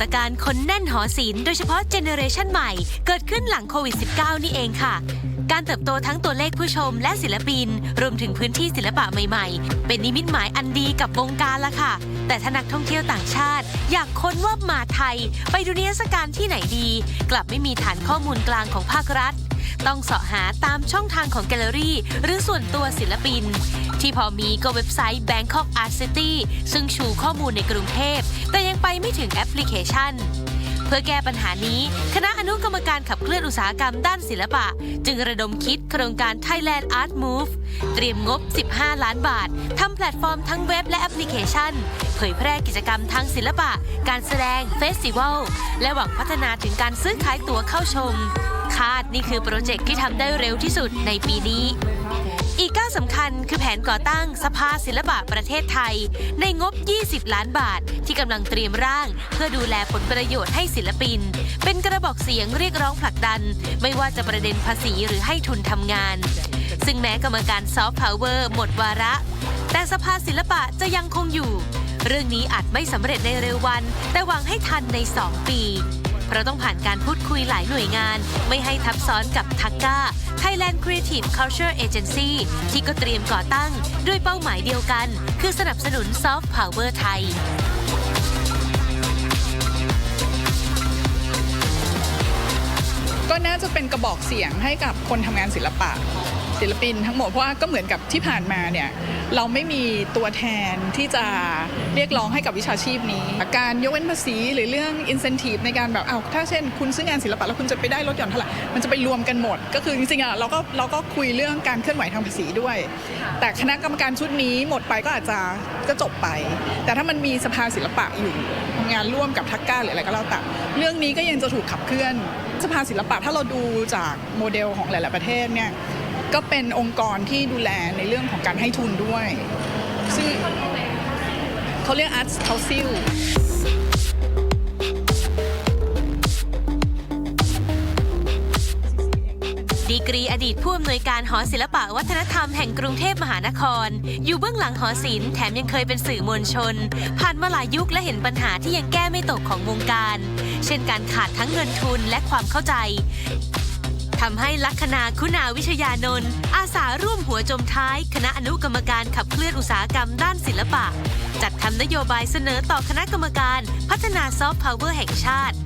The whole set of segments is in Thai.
ฏการณ์คนแน่นหอศิลป์โดยเฉพาะเจเนอเรชันใหม่ เกิดขึ้นหลังโควิด -19 นี่เองค่ะ การเติบโตทั้งตัวเลขผู้ชมและศิลปิน รวมถึงพื้นที่ศิลปะใหม่ๆ เป็นนิมิตหมายอันดีกับวงการละค่ะ แต่ถ้านักท่องเที่ยวต่างชาติ อยากค้นว่ามาไทย ไปดูนิทรรศการที่ไหนดี กลับไม่มีฐานข้อมูลกลางของภาครัฐต้องเสาะหาตามช่องทางของแกลเลอรี่ หรือส่วนตัวศิลปิน ที่พอมีก็เว็บไซต์ Bangkok Art City ซึ่งชูข้อมูลในกรุงเทพ แต่ยังไปไม่ถึงแอปพลิเคชัน เพื่อแก้ปัญหานี้ คณะอนุกรรมการขับเคลื่อนอุตสาหกรรมด้านศิลปะ จึงระดมคิดโครงการ Thailand Art Move เตรียมงบ 15 ล้านบาท ทำแพลตฟอร์มทั้งเว็บและแอปพลิเคชัน เผยแพร่กิจกรรมทางศิลปะ การแสดง เฟสติวัล และหวังพัฒนาถึงการซื้อขายตั๋วเข้าชม คาดนี่คือโปรเจกต์ที่ทำได้เร็วที่สุดในปีนี้ อีกก้าวสำคัญคือแผนก่อตั้งสภาศิลปะประเทศไทย ในงบ 20 ล้านบาทที่กำลังเตรียมร่าง เพื่อดูแลผลประโยชน์ให้ศิลปิน เป็นกระบอกเสียงเรียกร้องผลักดัน ไม่ว่าจะประเด็นภาษีหรือให้ทุนทำงาน ซึ่งแม้กรรมการซอฟต์พาวเวอร์หมดวาระ แต่สภาศิลปะจะยังคงอยู่ เรื่องนี้อาจไม่สำเร็จในเร็ววัน แต่หวังให้ทันใน 2 ปี เพราะต้องผ่านการพูดคุยหลายหน่วยงาน ไม่ให้ทับซ้อนกับทักก้า Thailand Creative Culture Agency ที่ก็เตรียมก่อตั้งด้วยเป้าหมายเดียวกัน คือสนับสนุนซอฟต์พาวเวอร์ไทย ก็น่าจะเป็นกระบอกเสียงให้กับคนทำงานศิลปะ ศิลปินทั้งหมดเพราะว่าก็เหมือนกับที่ผ่านมาเนี่ยเราไม่มีตัวแทนที่จะเรียกร้องให้กับวิชาชีพนี้ การยกเว้นภาษีหรือเรื่อง incentive ในการแบบเอาถ้าเช่น คุณซื้องานศิลปะแล้วคุณจะไปได้ลดหย่อนเท่าไหร่มันจะไปรวมกันหมด ก็คือจริงๆอะเราก็เราก็คุยเรื่องการเคลื่อนไหวทางภาษีด้วย แต่คณะกรรมการชุดนี้หมดไปก็อาจจะก็จบไป แต่ถ้ามันมีสภาศิลปะอยู่ทำงานร่วมกับทักก้าหรืออะไรก็แล้วแต่เรื่องนี้ก็ยังจะถูกขับเคลื่อนสภาศิลปะถ้าเราดูจากโมเดลของหลาย ๆ ประเทศเนี่ยก็เป็นองค์กรที่ดูแลในเรื่องของการให้ทุนด้วย ซึ่งเขาเรียก Arts Council ดีกรีอดีตผู้อำนวยการหอศิลปะวัฒนธรรมแห่งกรุงเทพมหานคร อยู่เบื้องหลังหอศิลป์แถมยังเคยเป็นสื่อมวลชน ผ่านมาหลายยุคและเห็นปัญหาที่ยังแก้ไม่ตกของวงการ เช่นการขาดทั้งเงินทุนและความเข้าใจทำให้ลัคนาคุณาวิชยานนท์อาสาร่วมหัวจมท้าย คณะอนุกรรมการขับเคลื่อนอุตสาหกรรมด้านศิลปะ จัดทำนโยบายเสนอต่อคณะกรรมการ พัฒนาซอฟต์พาวเวอร์แห่งชาติ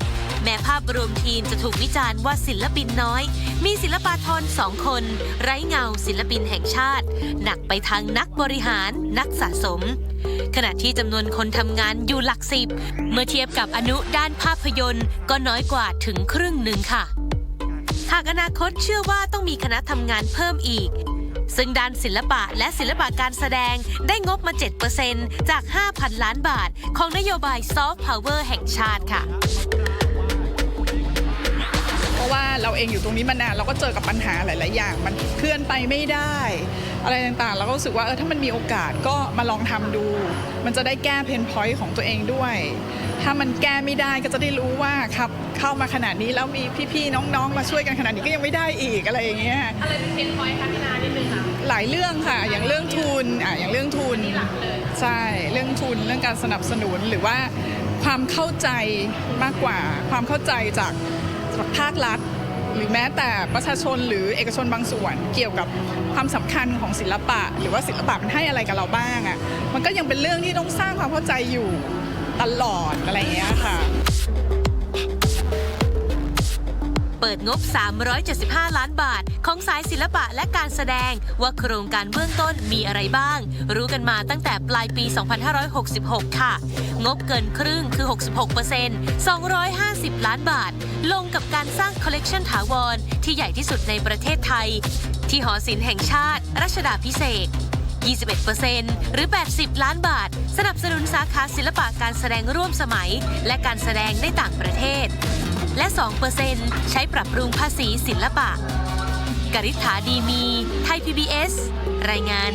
แม้ภาพรวมทีมจะถูกวิจารณ์ว่าศิลปินน้อย มีศิลปาทรสองคน ไร้เงาศิลปินแห่งชาติ หนักไปทางนักบริหาร นักสะสม ขณะที่จำนวนคนทำงานอยู่หลักสิบ เมื่อเทียบกับอนุด้านภาพยนตร์ ก็น้อยกว่าถึงครึ่งหนึ่งค่ะหากอนาคตเชื่อว่าต้องมีคณะทำงานเพิ่มอีกซึ่งด้านศิลปะและศิลปะการแสดงได้งบมา 7%จาก 5,000 ล้านบาท ของนโยบายซอฟต์พาวเวอร์แห่งชาติค่ะ ราะว่าเราเองอยู่ตรงนี้มานานเราก็เจอกับปัญหาหลาย ๆ อย่าง มันเคลื่อนไปไม่ได้ อะไรต่างๆ เราก็รู้สึกว่าเออถ้ามันมีโอกาสก็มาลองทำดู มันจะได้แก้เพนพอยต์ของตัวเองด้วย ถ้ามันแก้ไม่ได้ก็จะได้รู้ว่าครับเข้ามาขนาดนี้แล้วมีพี่ ๆ น้อง ๆ มาช่วยกันขนาดนี้ก็ยังไม่ได้อีกอะไรอย่างเงี้ยอะไรเป็นเพนพอยต์คะพี่นานิดนึงค่ะหลายเรื่องค่ะ อย่างเรื่องทุนอะอย่างเรื่องทุนนี่หลักเลยใช่เรื่องทุนเรื่องการสนับสนุนหรือว่าความเข้าใจมากกว่าความเข้าใจจาก ภาครัฐ หรือแม้แต่ประชาชนหรือเอกชนบางส่วนเกี่ยวกับความสำคัญของศิลปะ หรือว่าศิลปะมันให้อะไรกับเราบ้างอะมันก็ยังเป็นเรื่องที่ต้องสร้างความเข้าใจอยู่ตลอดอะไรอย่างเงี้ยค่ะ เปิดงบ 375 ล้านบาท ของสายศิลปะและการแสดง ว่าโครงการเบื้องต้นมีอะไรบ้าง รู้กันมาตั้งแต่ปลายปี 2566 ค่ะ งบเกินครึ่งคือ 66% 250 ล้านบาท ลงกับการสร้างคอลเลกชันถาวร ที่ใหญ่ที่สุดในประเทศไทย ที่หอศิลป์แห่งชาติ รัชดาพิเศษ21%หรือ 80 ล้านบาท สนับสนุนสาขาศิลปะการแสดงร่วมสมัย และการแสดงในต่างประเทศ และ 2%ใช้ปรับปรุงภาษีศิลปะ กริษฐาดีมี ไทย PBS รายงาน